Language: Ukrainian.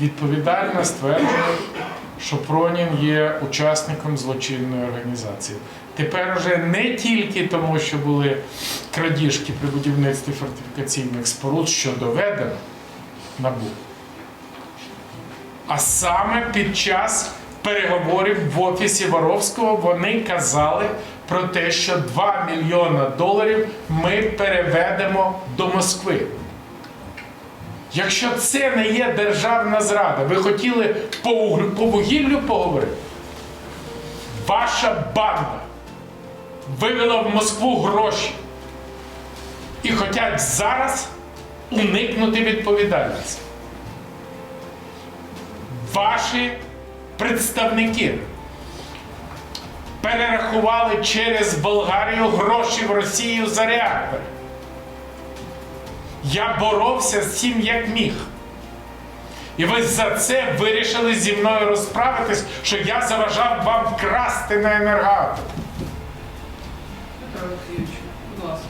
відповідально стверджує, що Пронін є учасником злочинної організації. Тепер уже не тільки тому, що були крадіжки при будівництві фортифікаційних споруд, що доведено набу, а саме під час переговорів в офісі Воровського вони казали про те, що 2 мільйона доларів ми переведемо до Москви. Якщо це не є державна зрада, ви хотіли по, вугіллю поговорити? Ваша банда вивела в Москву гроші і хочуть зараз уникнути відповідальності. Ваші представники перерахували через Болгарію гроші в Росію за реактори. Я боровся з цим як міг. І ви за це вирішили зі мною розправитись, що я заважав вам красти на енергату. Петро Олексійович, будь ласка.